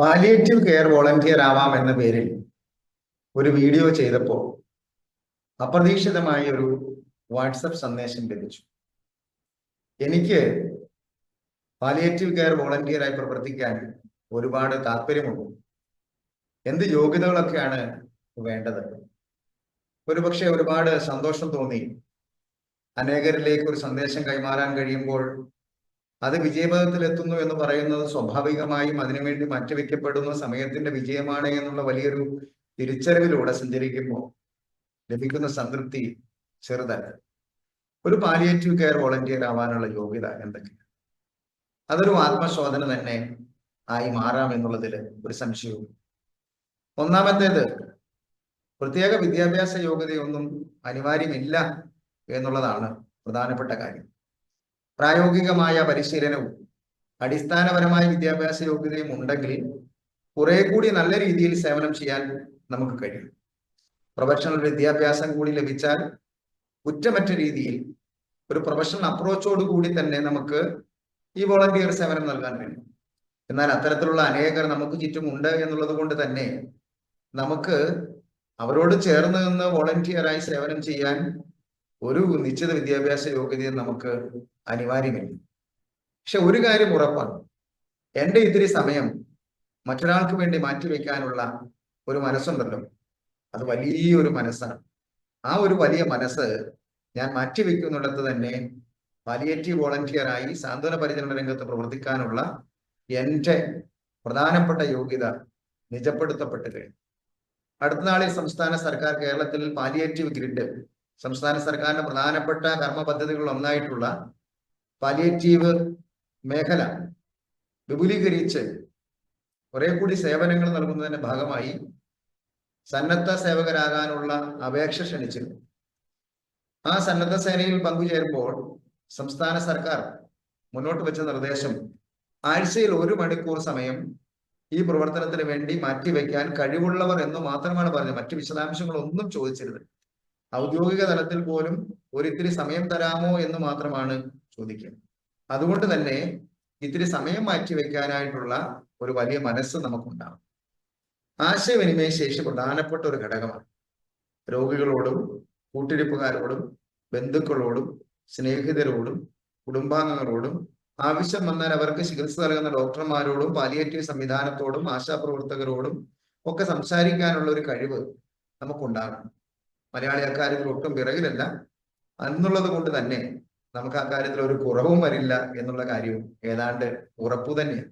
Palliative care volunteer ആവാം എന്ന പേരിൽ ഒരു വീഡിയോ ചെയ്തപ്പോൾ അപ്രതീക്ഷിതമായ ഒരു വാട്സപ്പ് സന്ദേശം ലഭിച്ചു. എനിക്ക് പാലിയേറ്റീവ് കെയർ വോളണ്ടിയറായി പ്രവർത്തിക്കാൻ ഒരുപാട് താല്പര്യമുണ്ട്. എന്ത് യോഗ്യതകളൊക്കെയാണ് വേണ്ടത്? ഒരുപക്ഷെ ഒരുപാട് സന്തോഷം തോന്നി. അനേകരിലേക്ക് ഒരു സന്ദേശം കൈമാറാൻ കഴിയുമ്പോൾ അത് വിജയപഥത്തിൽ എത്തുന്നു എന്ന് പറയുന്നത് സ്വാഭാവികമായും അതിനുവേണ്ടി മാറ്റിവെക്കപ്പെടുന്ന സമയത്തിന്റെ വിജയമാണ് എന്നുള്ള വലിയൊരു തിരിച്ചറിവിലൂടെ സഞ്ചരിക്കുമ്പോൾ ലഭിക്കുന്ന സംതൃപ്തി ചെറുതല്ല. ഒരു പാലിയേറ്റീവ് കെയർ വോളണ്ടിയർ ആവാനുള്ള യോഗ്യത എന്തൊക്കെയാണ്? അതൊരു ആത്മശോധന തന്നെ ആയി മാറാം എന്നുള്ളതിൽ ഒരു സംശയവും. ഒന്നാമത്തേത് പ്രത്യേക വിദ്യാഭ്യാസ യോഗ്യതയൊന്നും അനിവാര്യമില്ല എന്നുള്ളതാണ് പ്രധാനപ്പെട്ട കാര്യം. പ്രായോഗികമായ പരിശീലനവും അടിസ്ഥാനപരമായ വിദ്യാഭ്യാസ യോഗ്യതയും ഉണ്ടെങ്കിൽ കുറെ കൂടി നല്ല രീതിയിൽ സേവനം ചെയ്യാൻ നമുക്ക് കഴിയും. പ്രൊഫഷണൽ വിദ്യാഭ്യാസം കൂടി ലഭിച്ചാൽ കുറ്റമറ്റ രീതിയിൽ ഒരു പ്രൊഫഷണൽ അപ്രോച്ചോട് കൂടി തന്നെ നമുക്ക് ഈ വോളണ്ടിയർ സേവനം നൽകാൻ കഴിയും. എന്നാൽ അത്തരത്തിലുള്ള അനേകർ നമുക്ക് ചുറ്റുമുണ്ട് എന്നുള്ളത് കൊണ്ട് തന്നെ നമുക്ക് അവരോട് ചേർന്ന് നിന്ന് വോളണ്ടിയറായി സേവനം ചെയ്യാൻ ഒരു നിശ്ചിത വിദ്യാഭ്യാസ യോഗ്യതയും നമുക്ക് അനിവാര്യമില്ല. പക്ഷെ ഒരു കാര്യം ഉറപ്പാണ്. എന്റെ ഇത്തിരി സമയം മറ്റൊരാൾക്ക് വേണ്ടി മാറ്റിവെക്കാനുള്ള ഒരു മനസ്സുണ്ടല്ലോ. അത് വലിയൊരു മനസ്സാണ്. ആ ഒരു വലിയ മനസ്സ് ഞാൻ മാറ്റിവെക്കുന്നിടത്ത് തന്നെ പാലിയേറ്റീവ് വോളണ്ടിയറായി സാന്ത്വന പരിചരണ രംഗത്ത് പ്രവർത്തിക്കാനുള്ള എന്റെ പ്രധാനപ്പെട്ട യോഗ്യത നിജപ്പെടുത്തപ്പെട്ട് കഴിഞ്ഞു. അടുത്ത നാളിൽ സംസ്ഥാന സർക്കാർ കേരളത്തിൽ പാലിയേറ്റീവ് ഗ്രിഡ് സംസ്ഥാന സർക്കാരിന്റെ പ്രധാനപ്പെട്ട കർമ്മ പദ്ധതികളിൽ ഒന്നായിട്ടുള്ള പാലിയേറ്റീവ് മേഖല വിപുലീകരിച്ച് കുറെ കൂടി സേവനങ്ങൾ നൽകുന്നതിന്റെ ഭാഗമായി സന്നദ്ധ സേവകരാകാനുള്ള അപേക്ഷ ക്ഷണിച്ചിരുന്നു. ആ സന്നദ്ധ സേനയിൽ പങ്കുചേരുമ്പോൾ സംസ്ഥാന സർക്കാർ മുന്നോട്ട് വെച്ച നിർദ്ദേശം ആഴ്ചയിൽ ഒരു മണിക്കൂർ സമയം ഈ പ്രവർത്തനത്തിന് വേണ്ടി മാറ്റിവെക്കാൻ കഴിവുള്ളവർ എന്ന് മാത്രമാണ് പറഞ്ഞത്. മറ്റു വിശദാംശങ്ങളൊന്നും ചോദിച്ചിരുന്നത് ഔദ്യോഗിക തലത്തിൽ പോലും ഒരിത്തിരി സമയം തരാമോ എന്ന് മാത്രമാണ് ചോദിക്കുക. അതുകൊണ്ട് തന്നെ ഇത്തിരി സമയം മാറ്റി മാറ്റിവെക്കാനായിട്ടുള്ള ഒരു വലിയ മനസ്സ് നമുക്കുണ്ടാവും ആശയവിനിമയ ശേഷി പ്രധാനപ്പെട്ട ഒരു ഘടകമാണ്. രോഗികളോടും കൂട്ടിരിപ്പുകാരോടും ബന്ധുക്കളോടും സ്നേഹിതരോടും കുടുംബാംഗങ്ങളോടും ആവശ്യം വന്നാൽ അവർക്ക് ചികിത്സ നൽകുന്ന ഡോക്ടർമാരോടും പാലിയേറ്റീവ് സംവിധാനത്തോടും ആശാപ്രവർത്തകരോടും ഒക്കെ സംസാരിക്കാനുള്ള ഒരു കഴിവ് നമുക്കുണ്ടാകണം മലയാളി അക്കാര്യത്തിൽ ഒട്ടും പിറകിലല്ല. എന്നുള്ളത് കൊണ്ട് തന്നെ നമുക്ക് അക്കാര്യത്തിൽ ഒരു കുറവും വരില്ല എന്നുള്ള കാര്യവും ഏതാണ്ട് ഉറപ്പു തന്നെയാണ്.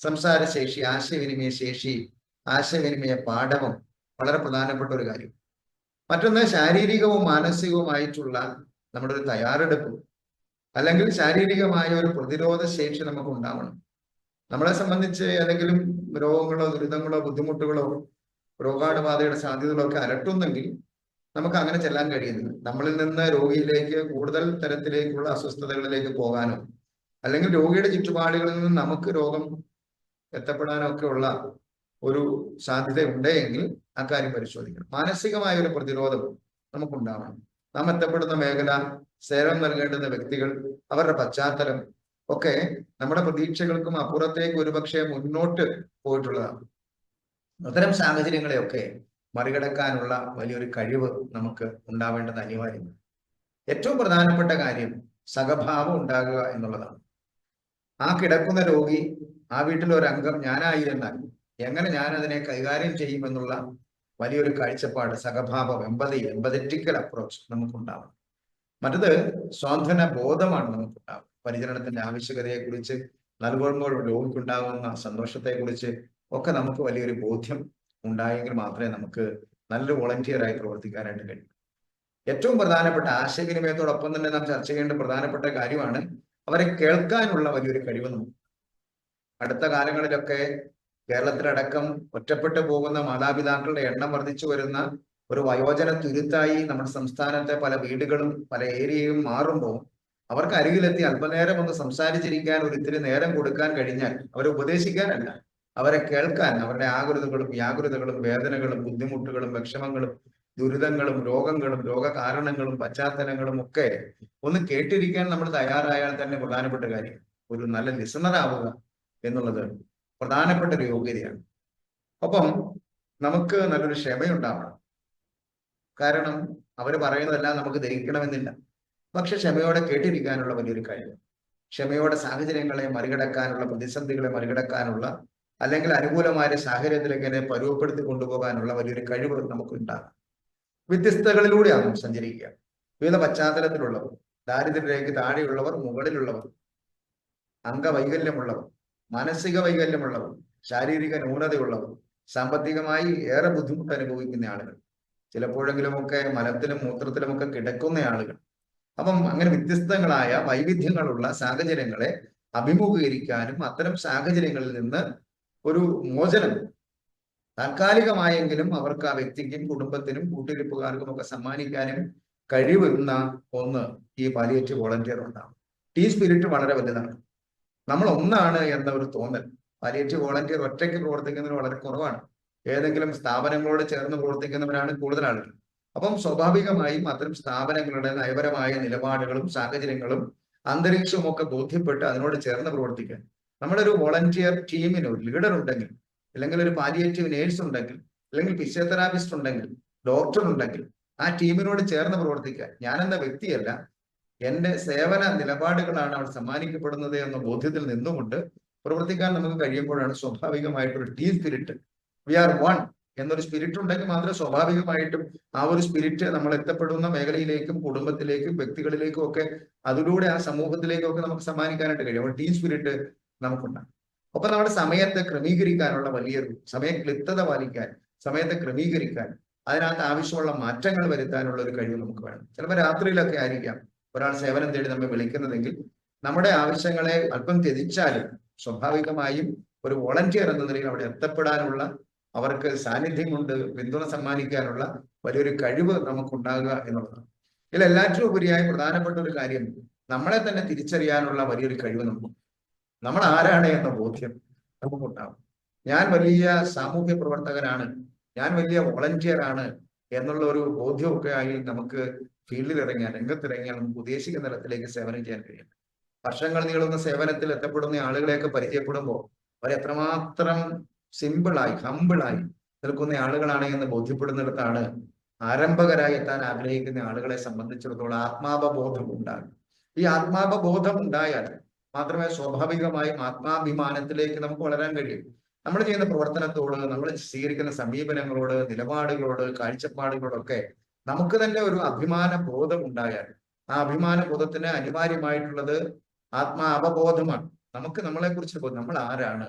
സംസാര ശേഷി ആശയവിനിമയ ശേഷി ആശയവിനിമയ പാഠവും വളരെ പ്രധാനപ്പെട്ട ഒരു കാര്യം. മറ്റൊന്ന് ശാരീരികവും മാനസികവുമായിട്ടുള്ള നമ്മുടെ ഒരു തയ്യാറെടുപ്പ് അല്ലെങ്കിൽ ശാരീരികമായ ഒരു പ്രതിരോധ ശേഷി നമുക്ക് ഉണ്ടാവണം. നമ്മളെ സംബന്ധിച്ച് ഏതെങ്കിലും രോഗങ്ങളോ ദുരിതങ്ങളോ ബുദ്ധിമുട്ടുകളോ രോഗാണുബാധയുടെ സാധ്യതകളോ ഒക്കെ അലട്ടുന്നെങ്കിൽ നമുക്ക് അങ്ങനെ ചെല്ലാൻ കഴിയുന്നില്ല. നമ്മളിൽ നിന്ന് രോഗിയിലേക്ക് കൂടുതൽ തരത്തിലേക്കുള്ള അസ്വസ്ഥതകളിലേക്ക് പോകാനോ അല്ലെങ്കിൽ രോഗിയുടെ ചുറ്റുപാടുകളിൽ നിന്ന് നമുക്ക് രോഗം എത്തപ്പെടാനോ ഒക്കെ ഉള്ള ഒരു സാധ്യത ഉണ്ടെങ്കിൽ ആ കാര്യം പരിശോധിക്കണം. മാനസികമായ ഒരു പ്രതിരോധം നമുക്കുണ്ടാവണം. നാം എത്തപ്പെടുന്ന മേഖല സേവനം നൽകേണ്ടുന്ന വ്യക്തികൾ അവരുടെ പശ്ചാത്തലം ഒക്കെ നമ്മുടെ പ്രതീക്ഷകൾക്കും അപ്പുറത്തേക്ക് ഒരുപക്ഷെ മുന്നോട്ട് പോയിട്ടുള്ളതാണ്. അത്തരം സാഹചര്യങ്ങളെയൊക്കെ മറികടക്കാനുള്ള വലിയൊരു കഴിവ് നമുക്ക് ഉണ്ടാവേണ്ടത് അനിവാര്യമാണ്. ഏറ്റവും പ്രധാനപ്പെട്ട കാര്യം സഹഭാവം ഉണ്ടാകുക എന്നുള്ളതാണ്. ആ കിടക്കുന്ന രോഗി ആ വീട്ടിലെ ഒരു അംഗം ഞാനായിരുന്നാൽ എങ്ങനെ ഞാൻ അതിനെ കൈകാര്യം ചെയ്യുമെന്നുള്ള വലിയൊരു കാഴ്ചപ്പാട് സഹഭാവം എമ്പതി എമ്പതറ്റിക്കൽ അപ്രോച്ച് നമുക്കുണ്ടാവണം. മറ്റത് സ്വാന്തന ബോധമാണ് നമുക്കുണ്ടാവുക. പരിചരണത്തിന്റെ ആവശ്യകതയെ കുറിച്ച് നൽകുമ്പോൾ രോഗിക്കുണ്ടാകുന്ന സന്തോഷത്തെ കുറിച്ച് ഒക്കെ നമുക്ക് വലിയൊരു ബോധ്യം ഉണ്ടായെങ്കിൽ മാത്രമേ നമുക്ക് നല്ലൊരു വോളണ്ടിയർ ആയി പ്രവർത്തിക്കാനായിട്ട് കഴിയൂ. ഏറ്റവും പ്രധാനപ്പെട്ട ആശയവിനിമയത്തോടൊപ്പം തന്നെ നാം ചർച്ച ചെയ്യേണ്ട പ്രധാനപ്പെട്ട കാര്യമാണ് അവരെ കേൾക്കാനുള്ള വലിയൊരു കഴിവ് നമുക്ക്. അടുത്ത കാലങ്ങളിലൊക്കെ കേരളത്തിലടക്കം ഒറ്റപ്പെട്ടു പോകുന്ന മാതാപിതാക്കളുടെ എണ്ണം വർദ്ധിച്ചു വരുന്ന ഒരു വയോജന തുരുത്തായി നമ്മുടെ സംസ്ഥാനത്തെ പല വീടുകളും പല ഏരിയയും മാറുമ്പോൾ അവർക്ക് അരികിലെത്തി അല്പനേരം ഒന്ന് സംസാരിച്ചിരിക്കാൻ ഒരു ഇത്തിരി നേരം കൊടുക്കാൻ കഴിഞ്ഞാൽ അവരെ ഉപദേശിക്കാനല്ല. അവരെ കേൾക്കാൻ അവരുടെ ആകുലതകളും വ്യാകുലതകളും വേദനകളും ബുദ്ധിമുട്ടുകളും വിഷമങ്ങളും ദുരിതങ്ങളും രോഗങ്ങളും രോഗകാരണങ്ങളും പശ്ചാത്തലങ്ങളും ഒക്കെ ഒന്ന് കേട്ടിരിക്കാൻ നമ്മൾ തയ്യാറായാൽ തന്നെ പ്രധാനപ്പെട്ട കാര്യം ഒരു നല്ല ലിസണർ ആവുക എന്നുള്ളത് പ്രധാനപ്പെട്ട ഒരു യോഗ്യതയാണ്. ഒപ്പം നമുക്ക് നല്ലൊരു ക്ഷമയുണ്ടാവണം. കാരണം അവർ പറയുന്നതെല്ലാം നമുക്ക് ദഹിക്കണമെന്നില്ല പക്ഷെ ക്ഷമയോടെ കേട്ടിരിക്കാനുള്ള വലിയൊരു കഴിവ് ക്ഷമയോടെ സാഹചര്യങ്ങളെ മറികടക്കാനുള്ള പ്രതിസന്ധികളെ മറികടക്കാനുള്ള അല്ലെങ്കിൽ അനുകൂലമായ സാഹചര്യത്തിലേക്ക് എന്നെ പരുവപ്പെടുത്തി കൊണ്ടുപോകാനുള്ള വലിയൊരു കഴിവ് നമുക്കുണ്ടാകും. വ്യത്യസ്തകളിലൂടെയാണ് സഞ്ചരിക്കുക. വിവിധ പശ്ചാത്തലത്തിലുള്ളവർ ദാരിദ്ര്യരേഖ താഴെയുള്ളവർ മുകളിലുള്ളവർ അംഗവൈകല്യമുള്ളവർ മാനസിക വൈകല്യമുള്ളവർ ശാരീരിക ന്യൂനതയുള്ളവർ സാമ്പത്തികമായി ഏറെ ബുദ്ധിമുട്ട് അനുഭവിക്കുന്ന ആളുകൾ ചിലപ്പോഴെങ്കിലുമൊക്കെ മലത്തിലും മൂത്രത്തിലുമൊക്കെ കിടക്കുന്ന ആളുകൾ. അപ്പം അങ്ങനെ വ്യത്യസ്തങ്ങളായ വൈവിധ്യങ്ങളുള്ള സാഹചര്യങ്ങളെ അഭിമുഖീകരിക്കാനും അത്തരം സാഹചര്യങ്ങളിൽ നിന്ന് ഒരു മോചനം. താൽക്കാലികമായെങ്കിലും അവർക്ക് ആ വ്യക്തിക്കും കുടുംബത്തിനും കൂട്ടിരിപ്പുകാർക്കും ഒക്കെ സമ്മാനിക്കാനും കഴിവുന്ന ഒന്ന് ഈ പാലിയേറ്റീവ് വോളണ്ടിയർ ഉണ്ടാവും. ടീ സ്പിരിറ്റ് വളരെ വലുതാണ്. നമ്മൾ ഒന്നാണ് എന്ന ഒരു തോന്നൽ. പാലിയേറ്റീവ് വോളണ്ടിയർ ഒറ്റയ്ക്ക് പ്രവർത്തിക്കുന്നതിന് വളരെ കുറവാണ്. ഏതെങ്കിലും സ്ഥാപനങ്ങളോട് ചേർന്ന് പ്രവർത്തിക്കുന്നവരാണ് കൂടുതൽ ആളുകൾ അപ്പം സ്വാഭാവികമായും അത്തരം സ്ഥാപനങ്ങളുടെ നയപരമായ നിലപാടുകളും സാഹചര്യങ്ങളും അന്തരീക്ഷവും ഒക്കെ ബോധ്യപ്പെട്ട് അതിനോട് ചേർന്ന് പ്രവർത്തിക്കാൻ നമ്മുടെ ഒരു വോളണ്ടിയർ ടീമിന് ഒരു ലീഡർ ഉണ്ടെങ്കിൽ അല്ലെങ്കിൽ ഒരു പാലിയേറ്റീവ് നേഴ്സ് ഉണ്ടെങ്കിൽ അല്ലെങ്കിൽ ഫിസിയോതെറാപ്പിസ്റ്റ് ഉണ്ടെങ്കിൽ ഡോക്ടർ ഉണ്ടെങ്കിൽ ആ ടീമിനോട് ചേർന്ന് പ്രവർത്തിക്കുക. ഞാനെന്ന വ്യക്തിയല്ല. എന്റെ സേവന നിലപാടുകളാണ് അവിടെ സമ്മാനിക്കപ്പെടുന്നത് എന്ന ബോധ്യത്തിൽ നിന്നുകൊണ്ട് പ്രവർത്തിക്കാൻ നമുക്ക് കഴിയുമ്പോഴാണ് സ്വാഭാവികമായിട്ടൊരു team spirit we are one എന്നൊരു സ്പിരിറ്റ് ഉണ്ടെങ്കിൽ മാത്രമേ സ്വാഭാവികമായിട്ടും ആ ഒരു സ്പിരിറ്റ് നമ്മൾ എത്തപ്പെടുന്ന മേഖലയിലേക്കും കുടുംബത്തിലേക്കും വ്യക്തികളിലേക്കും ഒക്കെ അതിലൂടെ ആ സമൂഹത്തിലേക്കും ഒക്കെ നമുക്ക് സമ്മാനിക്കാനായിട്ട് കഴിയും. അപ്പോൾ ടീം സ്പിരിറ്റ് നമുക്കുണ്ടാകും. അപ്പൊ നമ്മുടെ സമയത്തെ ക്രമീകരിക്കാനുള്ള വലിയൊരു സമയ ക്ലിപ്തത പാലിക്കാൻ സമയത്തെ ക്രമീകരിക്കാൻ അതിനകത്ത് ആവശ്യമുള്ള മാറ്റങ്ങൾ വരുത്താനുള്ള ഒരു കഴിവ് നമുക്ക് വേണം. ചിലപ്പോൾ രാത്രിയിലൊക്കെ ആയിരിക്കാം ഒരാൾ സേവനം തേടി നമ്മെ വിളിക്കുന്നതെങ്കിൽ നമ്മുടെ ആവശ്യങ്ങളെ അല്പം ത്യജിച്ചാലും സ്വാഭാവികമായും ഒരു വോളണ്ടിയർ എന്ന നിലയിൽ അവിടെ എത്തപ്പെടാനുള്ള അവർക്ക് സാന്നിധ്യം കൊണ്ട് പിന്തുണ സമ്മാനിക്കാനുള്ള വലിയൊരു കഴിവ് നമുക്കുണ്ടാകുക എന്നുള്ളതാണ്. ഇതിൽ എല്ലാറ്റിലും ഉപരിയായി പ്രധാനപ്പെട്ട ഒരു കാര്യം നമ്മളെ തന്നെ തിരിച്ചറിയാനുള്ള വലിയൊരു കഴിവ് നമുക്ക് നമ്മൾ ആരാണ് എന്ന ബോധ്യം നമുക്കുണ്ടാവും. ഞാൻ വലിയ സാമൂഹ്യ പ്രവർത്തകനാണ് ഞാൻ വലിയ വോളണ്ടിയർ ആണ് എന്നുള്ള ഒരു ബോധ്യമൊക്കെ ആയി നമുക്ക് ഫീൽഡിൽ ഇറങ്ങിയാൽ രംഗത്തിറങ്ങിയാൽ നമുക്ക് ഉദ്ദേശിക്കുന്ന തലത്തിലേക്ക് സേവനം ചെയ്യാൻ കഴിയും. വർഷങ്ങൾ നീളുന്ന സേവനത്തിൽ എത്തപ്പെടുന്ന ആളുകളെയൊക്കെ പരിചയപ്പെടുമ്പോൾ അവർ എത്രമാത്രം സിമ്പിളായി ഹമ്പിളായി നിൽക്കുന്ന ആളുകളാണ് എന്ന് ബോധ്യപ്പെടുന്നിടത്താണ് ആരംഭകരായി എത്താൻ ആഗ്രഹിക്കുന്ന ആളുകളെ സംബന്ധിച്ചിടത്തോളം ആത്മാവബോധം ഉണ്ടാകും. ഈ ആത്മാവബോധം ഉണ്ടായാൽ മാത്രമേ സ്വാഭാവികമായും ആത്മാഭിമാനത്തിലേക്ക് നമുക്ക് വളരാൻ കഴിയൂ. നമ്മൾ ചെയ്യുന്ന പ്രവർത്തനത്തോട് നമ്മൾ സ്വീകരിക്കുന്ന സമീപനങ്ങളോട് നിലപാടുകളോട് കാഴ്ചപ്പാടുകളോടൊക്കെ നമുക്ക് തന്നെ ഒരു അഭിമാന ബോധം ഉണ്ടായാൽ ആ അഭിമാന ബോധത്തിന് അനിവാര്യമായിട്ടുള്ളത് ആത്മാ അവബോധമാണ്. നമുക്ക് നമ്മളെ കുറിച്ച് നമ്മൾ ആരാണ്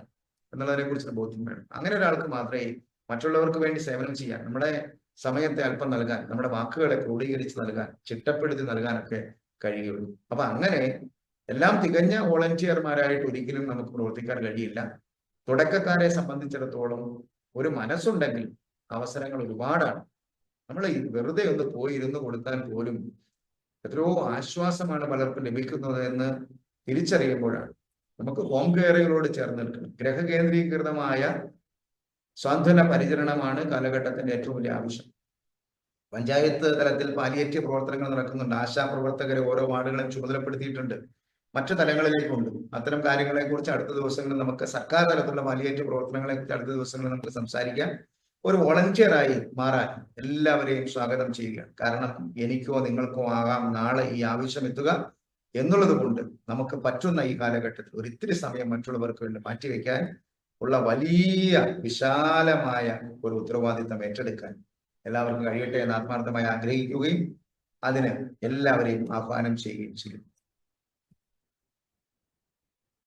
എന്നുള്ളതിനെ കുറിച്ച് ബോധ്യം വേണം. അങ്ങനെ ഒരാൾക്ക് മാത്രമേ മറ്റുള്ളവർക്ക് വേണ്ടി സേവനം ചെയ്യാൻ നമ്മുടെ സമയത്തെ അല്പം നൽകാൻ നമ്മുടെ വാക്കുകളെ ക്രോഡീകരിച്ച് നൽകാൻ ചിട്ടപ്പെടുത്തി നൽകാനൊക്കെ കഴിയുള്ളൂ. അപ്പൊ അങ്ങനെ എല്ലാം തികഞ്ഞ വോളണ്ടിയർമാരായിട്ട് ഒരിക്കലും നമുക്ക് പ്രവർത്തിക്കാൻ കഴിയില്ല. തുടക്കക്കാരെ സംബന്ധിച്ചിടത്തോളം ഒരു മനസ്സുണ്ടെങ്കിൽ അവസരങ്ങൾ ഒരുപാടാണ്. നമ്മൾ വെറുതെ ഒന്ന് പോയി ഇരുന്ന് കൊടുത്താൽ പോലും എത്രയോ ആശ്വാസമാണ് പലർക്കും ലഭിക്കുന്നത് എന്ന് തിരിച്ചറിയുമ്പോഴാണ്. നമുക്ക് ഹോം കെയറുകളോട് ചേർന്ന് നിൽക്കണം. ഗ്രഹകേന്ദ്രീകൃതമായ സ്വാന്തന പരിചരണമാണ് കാലഘട്ടത്തിന്റെ ഏറ്റവും വലിയ ആവശ്യം. പഞ്ചായത്ത് തലത്തിൽ പാലിയേറ്റീവ് പ്രവർത്തനങ്ങൾ നടക്കുന്നുണ്ട്. ആശാ പ്രവർത്തകരെ ഓരോ വാർഡുകളും ചുമതലപ്പെടുത്തിയിട്ടുണ്ട്. മറ്റു തലങ്ങളിലേക്ക് തലങ്ങളിലേക്കുണ്ട് അത്തരം കാര്യങ്ങളെ കുറിച്ച് അടുത്ത ദിവസങ്ങളിൽ നമുക്ക് സർക്കാർ തലത്തിലുള്ള വലിയേറ്റ പ്രവർത്തനങ്ങളെ കുറിച്ച് അടുത്ത ദിവസങ്ങളിൽ നമുക്ക് സംസാരിക്കാം. ഒരു വോളണ്ടിയറായി മാറാൻ എല്ലാവരെയും സ്വാഗതം ചെയ്യുക കാരണം എനിക്കോ നിങ്ങൾക്കോ ആകാം നാളെ ഈ ആവശ്യം എത്തുക എന്നുള്ളത് കൊണ്ട് നമുക്ക് പറ്റുന്ന ഈ കാലഘട്ടത്തിൽ ഒരിത്തിരി സമയം മറ്റുള്ളവർക്ക് വേണ്ടി മാറ്റിവെക്കാൻ ഉള്ള വലിയ വിശാലമായ ഒരു ഉത്തരവാദിത്തം ഏറ്റെടുക്കാൻ എല്ലാവർക്കും കഴിയട്ടെ എന്ന് ആത്മാർത്ഥമായി ആഗ്രഹിക്കുകയും അതിന് എല്ലാവരെയും ആഹ്വാനം ചെയ്യുകയും ചെയ്യും.